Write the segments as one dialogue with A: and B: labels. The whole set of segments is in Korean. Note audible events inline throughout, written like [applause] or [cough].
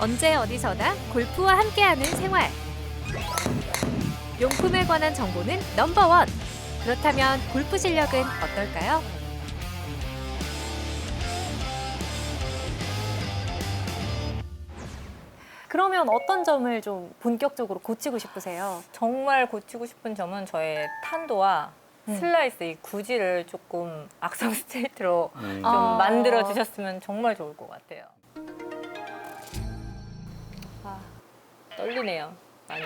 A: 언제 어디서나 골프와 함께하는 생활. 용품에 관한 정보는 넘버원. 그렇다면 골프 실력은 어떨까요?
B: 그러면 어떤 점을 좀 본격적으로 고치고 싶으세요?
C: 정말 고치고 싶은 점은 저의 탄도와
B: 음.
C: 슬라이스 이 구질을 조금 악성 스트레이트로
D: 음.
C: 좀
B: 아.
C: 만들어 주셨으면 정말 좋을 것 같아요. 떨리네요. 많이.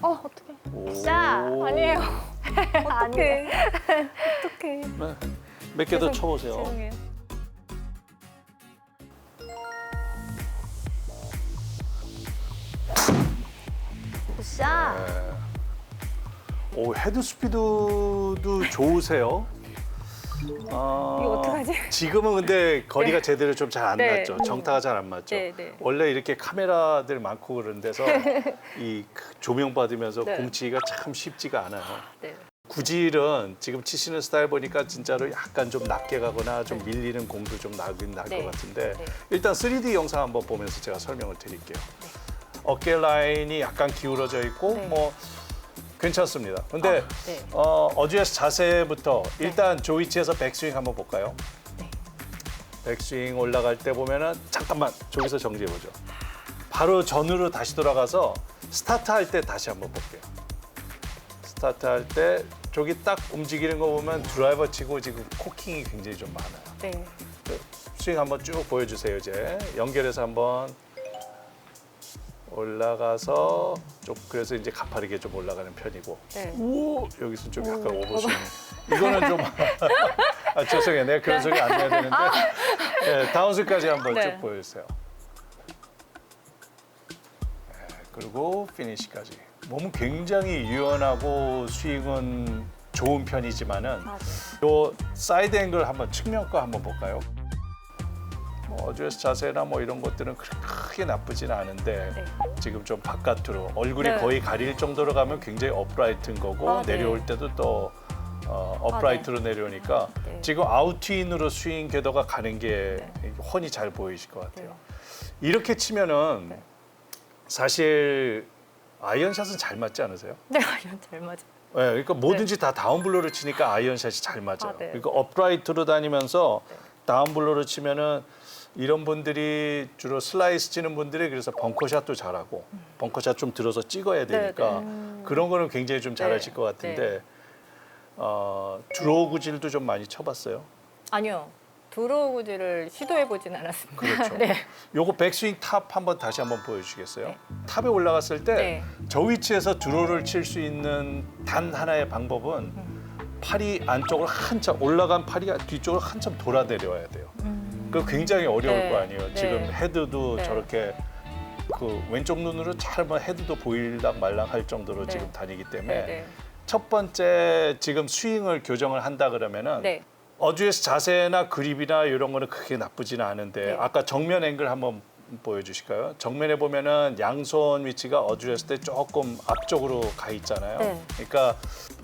B: 어, 어떡해.
D: 오.
B: 자, [laughs]
C: 아니에요.
B: 어떡해. 어떡해.
D: 몇 개더 쳐보세요.
C: 죄송해요.
B: 굿샷.
D: 네. 오 헤드 스피드도 좋으세요. 아,
C: 이거 어떡하지?
D: 지금은 근데 거리가 제대로 좀 잘 안
C: 네.
D: 맞죠. 정타가 잘 안 맞죠.
C: 네, 네.
D: 원래 이렇게 카메라들 많고 그런 데서 [laughs] 이 조명 받으면서
C: 네.
D: 공치기가 참 쉽지가 않아요.
C: 네.
D: 구질은 지금 치시는 스타일 보니까 진짜로 약간 좀 낮게 가거나 좀 밀리는 공도 좀 나긴 날것
C: 네.
D: 같은데
C: 네.
D: 일단 3D 영상 한번 보면서 제가 설명을 드릴게요. 어깨 라인이 약간 기울어져 있고
C: 네.
D: 뭐 괜찮습니다. 근데
C: 아, 네.
D: 어, 어주에서 자세부터 일단 조이치에서 백스윙 한번 볼까요?
C: 네.
D: 백스윙 올라갈 때 보면은 잠깐만 저기서 정지해 보죠. 바로 전으로 다시 돌아가서 스타트 할 때 다시 한번 볼게요. 스타트 할 때 저기 딱 움직이는 거 보면 드라이버 치고 지금 코킹이 굉장히 좀 많아요.
C: 네.
D: 그 스윙 한번 쭉 보여주세요 이제 연결해서 한번 올라가서 좀 그래서 이제 가파르게 좀 올라가는 편이고
C: 네.
D: 오 여기서 좀 약간 오버스윙 이거는 좀 [laughs] 아, 죄송해요 내가 그런 소리 안 내야 되는데 네, 다운스까지 한번
C: 네.
D: 쭉 보여주세요 네, 그리고 피니시까지 몸은 굉장히 유연하고 스윙은 좋은 편이지만은
B: 맞아요.
D: 요 사이드 앵글 한번 측면 거 한번 볼까요? 뭐 어드레스 자세나 뭐 이런 것들은 그렇게 크게 나쁘지는 않은데
C: 네.
D: 지금 좀 바깥으로 얼굴이
C: 네.
D: 거의 가릴 정도로 가면 굉장히 업라이트인 거고
C: 아, 네.
D: 내려올 때도 또 어, 업라이트로 내려오니까
C: 네.
D: 지금 아웃인으로 스윙 궤도가 가는 게 훤히 잘 보이실 것 같아요. 이렇게 치면은
C: 네.
D: 사실 아이언샷은 잘 맞지 않으세요?
C: 네, [laughs] 아니요, 잘 맞아요.
D: 네, 그러니까 뭐든지 다 다운블로를 치니까 아이언샷이 잘 맞아요.
C: 아, 네.
D: 그러니까 업라이트로 다니면서
C: 네.
D: 다운블로를 치면은 이런 분들이 주로 슬라이스 치는 분들이 그래서 벙커샷도 잘하고 벙커샷 좀 들어서 찍어야 되니까
C: 네.
D: 그런 거는 굉장히 좀 잘하실
C: 네,
D: 것 같은데 어, 드로우 구질도 좀 많이 쳐봤어요.
C: 아니요. 드로우 구질을 시도해 보진 않았습니다.
D: 그렇죠. [laughs]
C: 네.
D: 요거 백스윙 탑 한번 다시 한번 보여주시겠어요?
C: 네.
D: 탑에 올라갔을 때저
C: 네.
D: 위치에서 드로우를 칠 수 있는 단 하나의 방법은 팔이 안쪽으로 한참 올라간 팔이 뒤쪽으로 한참 돌아 내려와야 돼요. 그 굉장히 어려울
C: 네.
D: 거 아니에요.
C: 네.
D: 지금 헤드도
C: 네.
D: 저렇게 그 왼쪽 눈으로 잘뭐 헤드도 보일랑 말랑 할 정도로
C: 네.
D: 지금 다니기 때문에
C: 네. 네.
D: 첫 번째 지금 스윙을 교정을 한다 그러면은
C: 네.
D: 어주에서 자세나 그립이나 이런 거는 크게 나쁘지는 않은데
C: 네.
D: 아까 정면 앵글 한번 보여주실까요? 정면에 보면은 양손 위치가 어주했을 때 조금 앞쪽으로 가 있잖아요.
B: 네.
D: 그러니까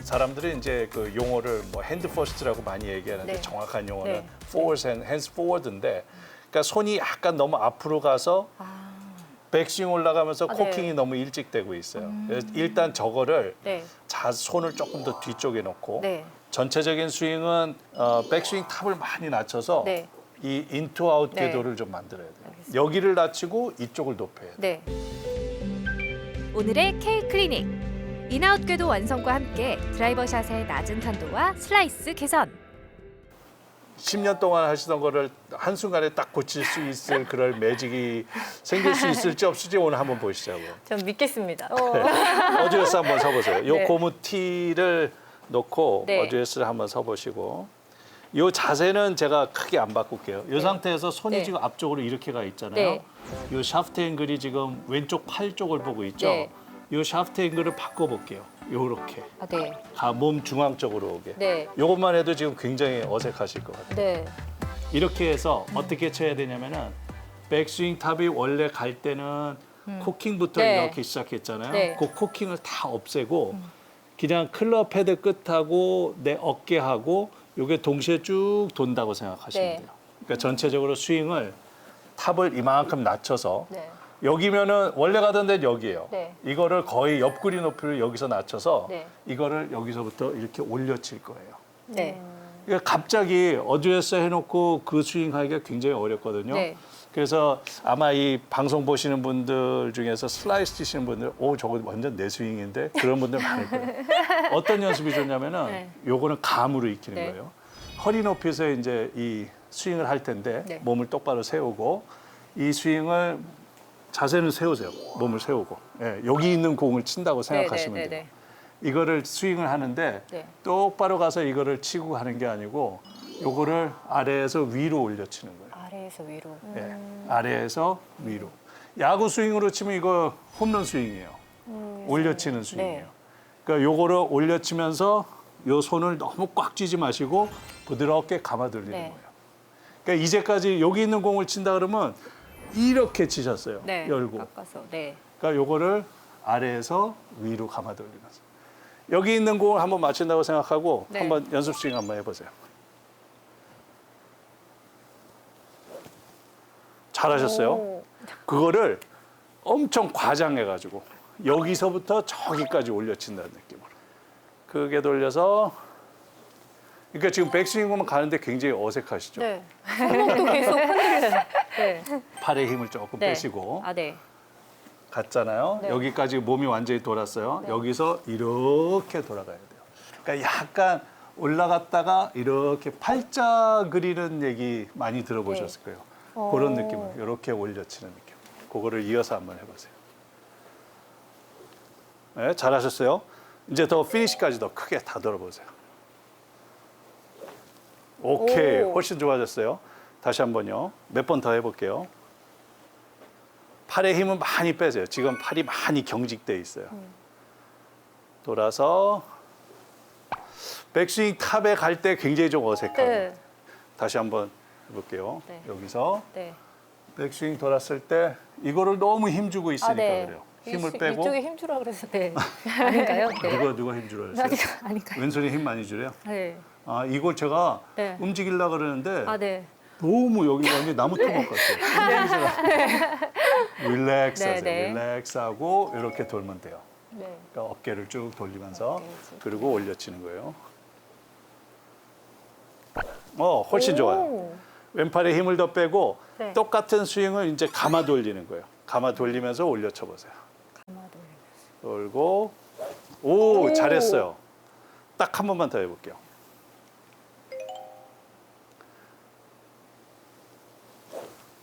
D: 사람들이 이제 그 용어를 뭐 핸드 퍼스트라고 많이 얘기하는데
C: 네.
D: 정확한 용어는
C: 네.
D: forwards and hands forward인데 그러니까 손이 약간 너무 앞으로 가서
C: 아,
D: 백스윙 올라가면서
C: 아, 네.
D: 코킹이 너무 일찍 되고 있어요. 그래서 일단 저거를
C: 네.
D: 자 손을 조금 더 뒤쪽에 놓고
C: 네.
D: 전체적인 스윙은 어, 백스윙 탑을 많이 낮춰서
C: 네.
D: 이 인투 아웃
C: 네.
D: 궤도를 좀 만들어야 돼요. 여기를 낮추고 이쪽을 높여야 돼요.
C: 네.
A: 오늘의 K 클리닉. 인아웃 궤도 완성과 함께 드라이버 샷의 낮은 탄도와 슬라이스 개선.
D: 10년 동안 하시던 거를 한순간에 딱 고칠 수 있을 그럴 매직이 생길 수 있을지 없을지 오늘 한번 보시자고요.
C: 전 믿겠습니다.
D: 어드레스 한번 서보세요. 요
C: 네.
D: 고무 티를 놓고
C: 네.
D: 어드레스를 한번 서보시고 요 자세는 제가 크게 안 바꿀게요. 이 상태에서 손이
C: 네.
D: 지금 앞쪽으로 이렇게 가 있잖아요.
C: 네.
D: 요 샤프트 앵글이 지금 왼쪽 팔 쪽을 보고 있죠.
C: 네.
D: 요 샤프트 앵글을 바꿔볼게요. 요렇게
C: 아, 네.
D: 가 몸 중앙 쪽으로 오게.
C: 네.
D: 요것만 해도 지금 굉장히 어색하실 것 같아요.
C: 네.
D: 이렇게 해서 어떻게 쳐야 되냐면은 백스윙 탑이 원래 갈 때는 코킹부터
C: 네.
D: 이렇게 시작했잖아요.
C: 네.
D: 그 코킹을 다 없애고 그냥 클럽 헤드 끝하고 내 어깨하고 이게 동시에 쭉 돈다고 생각하시면
C: 네.
D: 돼요. 그러니까 전체적으로 스윙을 탑을 이만큼 낮춰서
C: 네.
D: 여기면은 원래 가던 데는 여기예요.
C: 네.
D: 이거를 거의 옆구리 높이를 여기서 낮춰서
C: 네.
D: 이거를 여기서부터 이렇게 올려칠 거예요.
C: 네.
D: 그러니까 갑자기 어드레스 해놓고 그 스윙하기가 굉장히 어렵거든요.
C: 네.
D: 그래서 아마 이 방송 보시는 분들 중에서 슬라이스 치시는 분들, 오 저거 완전 내 스윙인데 그런 분들 많을 거예요. [laughs] 어떤 연습이 좋냐면은
C: 네.
D: 요거는 감으로 익히는
C: 네.
D: 거예요. 허리 높이에서 이제 이 스윙을 할 텐데
C: 네.
D: 몸을 똑바로 세우고 이 스윙을 자세는 세우세요. 몸을 세우고 예, 여기 있는 공을 친다고 생각하시면
C: 네, 네,
D: 돼요.
C: 네,
D: 이거를 스윙을 하는데
C: 네.
D: 똑바로 가서 이거를 치고 하는 게 아니고 요거를 아래에서 위로 올려 치는 거예요.
C: 아래에서 위로.
D: 예, 아래에서 위로. 야구 스윙으로 치면 이거 홈런 스윙이에요. 올려치는 스윙이에요. 그러니까 요거를 올려치면서 요 손을 너무 꽉 쥐지 마시고 부드럽게 감아 돌리는
C: 네.
D: 거예요. 그러니까 이제까지 여기 있는 공을 친다 그러면 이렇게 치셨어요.
C: 네.
D: 열고.
C: 깎아서. 네.
D: 그러니까 요거를 아래에서 위로 감아 돌리면서 여기 있는 공을 한번 맞춘다고 생각하고
C: 네.
D: 한번 연습 스윙 한번 해보세요. 잘하셨어요.
C: 오.
D: 그거를 엄청 과장해가지고 여기서부터 저기까지 올려친다는 느낌으로 크게 돌려서 그러니까 지금 백스윙만 가는데 굉장히 어색하시죠.
C: 네. 손목도 계속 흔들려요. 네.
D: 팔에 힘을 조금
C: 네.
D: 빼시고
C: 아, 네.
D: 갔잖아요.
C: 네.
D: 여기까지 몸이 완전히 돌았어요. 여기서 이렇게 돌아가야 돼요. 그러니까 약간 올라갔다가 이렇게 팔자 그리는 얘기 많이 들어보셨을
C: 네.
D: 거예요.
C: 어.
D: 그런 느낌으로 이렇게 올려치는 느낌. 그거를 이어서 한번 해보세요. 네, 잘하셨어요. 이제 더 피니시까지 더 크게 다 돌아보세요. 오케이,
C: 오.
D: 훨씬 좋아졌어요. 다시 한번요. 몇 번 더 해볼게요. 팔에 힘은 많이 빼세요. 지금 팔이 많이 경직돼 있어요. 돌아서 백스윙 탑에 갈 때 굉장히 좀 어색하고
C: 네.
D: 다시 한번 해볼게요.
C: 네.
D: 여기서
C: 네.
D: 백스윙 돌았을 때 이거를 너무 힘주고 있으니까
C: 아, 네.
D: 그래요. 힘을
C: 이-
D: 빼고
C: 이쪽에 힘 주라 그래서 네. [laughs] 아닌가요? [laughs] 네.
D: 누가 누가 힘 주라 그랬어요?
C: 아닌가, 아닌가요?
D: 왼손에 힘 많이 주래요.
C: 네.
D: 아 이걸 제가
C: 네.
D: 움직이려 그러는데
C: 아, 네.
D: 너무 여기 완전 나무 토막 같아요. [laughs] 릴렉스
C: 네,
D: 하세요.
C: 네.
D: 릴렉스 하고 이렇게 돌면 돼요.
C: 네.
D: 그러니까 어깨를 쭉 돌리면서
C: 네, 지금.
D: 그리고 올려치는 거예요. 어, 훨씬 좋아요.
C: 오.
D: 왼팔에 힘을 더 빼고
C: 네.
D: 똑같은 스윙을 이제 감아 돌리는 거예요. 감아 돌리면서 올려 쳐 보세요.
C: 가마도.
D: 돌고 오,
C: 오.
D: 잘했어요. 딱 한 번만 더 해볼게요.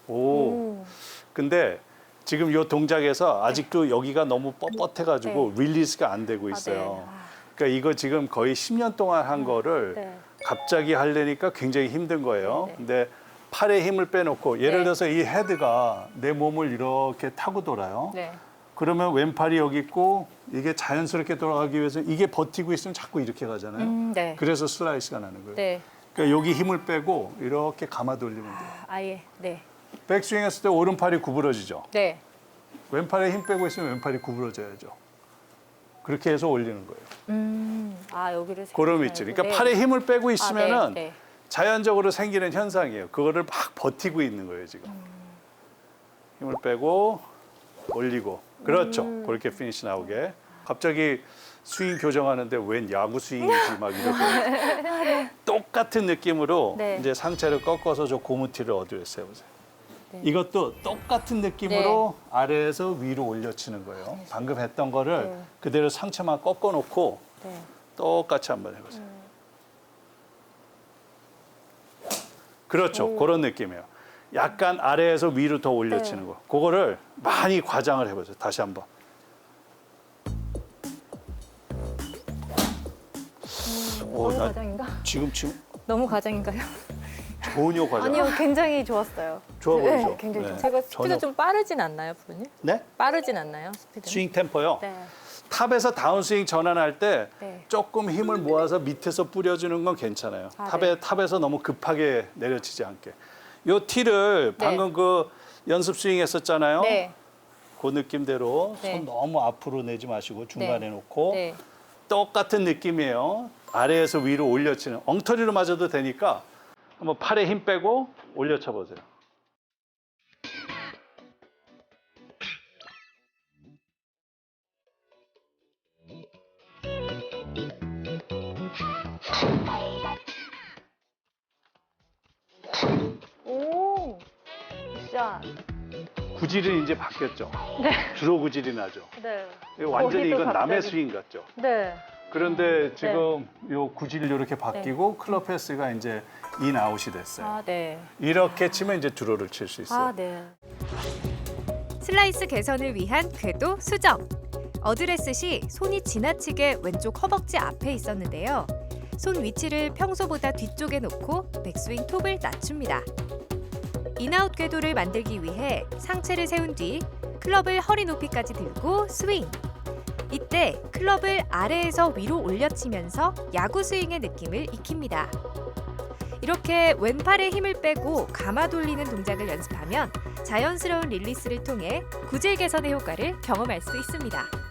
D: 오,
C: 오.
D: 근데 지금 이 동작에서 아직도 여기가 너무 뻣뻣해가지고 릴리스가 안 되고 있어요.
C: 네. 아,
D: 그러니까 이거 지금 거의 10년 동안 한 거를
C: 네.
D: 갑자기 하려니까 굉장히 힘든 거예요.
C: 네, 네.
D: 근데 팔에 힘을 빼놓고 예를
C: 네.
D: 들어서 이 헤드가 내 몸을 이렇게 타고 돌아요.
C: 네.
D: 그러면 왼팔이 여기 있고 이게 자연스럽게 돌아가기 위해서 이게 버티고 있으면 자꾸 이렇게 가잖아요.
C: 음, 네.
D: 그래서 슬라이스가 나는 거예요.
C: 네.
D: 그러니까 여기 힘을 빼고 이렇게 감아 돌리면 돼요.
C: 아 예. 네.
D: 백스윙 했을 때 오른팔이 구부러지죠.
C: 네.
D: 왼팔에 힘 빼고 있으면 왼팔이 구부러져야죠. 그렇게 해서 올리는 거예요.
C: 음. 아, 여기를
D: 그런 위치. 그러니까
C: 네.
D: 팔에 힘을 빼고
C: 아,
D: 있으면은
C: 네. 네.
D: 자연적으로 생기는 현상이에요. 그거를 막 버티고 있는 거예요, 지금. 힘을 빼고 올리고. 그렇죠.
C: 음.
D: 그렇게 피니시 나오게. 갑자기 스윙 교정하는데 웬 야구 스윙이지 막 이렇게. [laughs] 똑같은 느낌으로
C: 네.
D: 이제 상체를 꺾어서 저 고무티를 어드레스 해보세요.
C: 네.
D: 이것도 똑같은 느낌으로 아래에서 위로 올려치는 거예요. 방금 했던 거를
C: 네.
D: 그대로 상체만 꺾어 놓고
C: 네.
D: 똑같이 한번 해보세요. 그렇죠. 그런 느낌이에요. 약간 아래에서 위로 더 올려치는
C: 네.
D: 거. 그거를 많이 과장을 해보세요. 다시 한번. 오,
B: 너무
D: 나
B: 과장인가?
D: 지금 지금
B: 너무 과장인가요?
D: 전혀 과장.
B: 아니요, 굉장히 좋았어요.
D: 좋아 보이죠.
B: 네, 굉장히 좋아요.
C: 제가 스피드
D: 전혀-
C: 좀 빠르진 않나요, 부모님?
D: 네?
C: 빠르진 않나요, 스피드?
D: 스윙 템포요.
C: 네.
D: 탑에서 다운스윙 전환할 때
C: 네.
D: 조금 힘을 모아서 밑에서 뿌려주는 건 괜찮아요.
C: 아,
D: 탑에 탑에서 너무 급하게 내려치지 않게. 요 티를
C: 네.
D: 방금 그 연습 스윙 했었잖아요.
C: 네.
D: 그 느낌대로
C: 네.
D: 손 너무 앞으로 내지 마시고 중간에
C: 네.
D: 놓고
C: 네.
D: 똑같은 느낌이에요. 아래에서 위로 올려치는 엉터리로 맞아도 되니까 한번 팔에 힘 빼고 올려쳐 보세요. 구질은 이제 바뀌었죠.
B: 네.
D: 주로 구질이 나죠.
B: 네.
D: 이거 완전히
B: 거기도
D: 이건 남의
B: 갑자기.
D: 스윙 같죠.
B: 네.
D: 그런데 지금 요 구질이 이렇게 바뀌고 클럽 패스가 이제 인 아웃이 됐어요.
C: 아, 네.
D: 이렇게 치면 이제 드로를 칠 수 있어요.
B: 아, 네.
A: 슬라이스 개선을 위한 궤도 수정. 어드레스 시 손이 지나치게 왼쪽 허벅지 앞에 있었는데요. 손 위치를 평소보다 뒤쪽에 놓고 백스윙 톱을 낮춥니다. 인아웃 궤도를 만들기 위해 상체를 세운 뒤 클럽을 허리 높이까지 들고 스윙. 이때 클럽을 아래에서 위로 올려치면서 야구 스윙의 느낌을 익힙니다. 이렇게 왼팔에 힘을 빼고 감아 돌리는 동작을 연습하면 자연스러운 릴리스를 통해 구질 개선의 효과를 경험할 수 있습니다.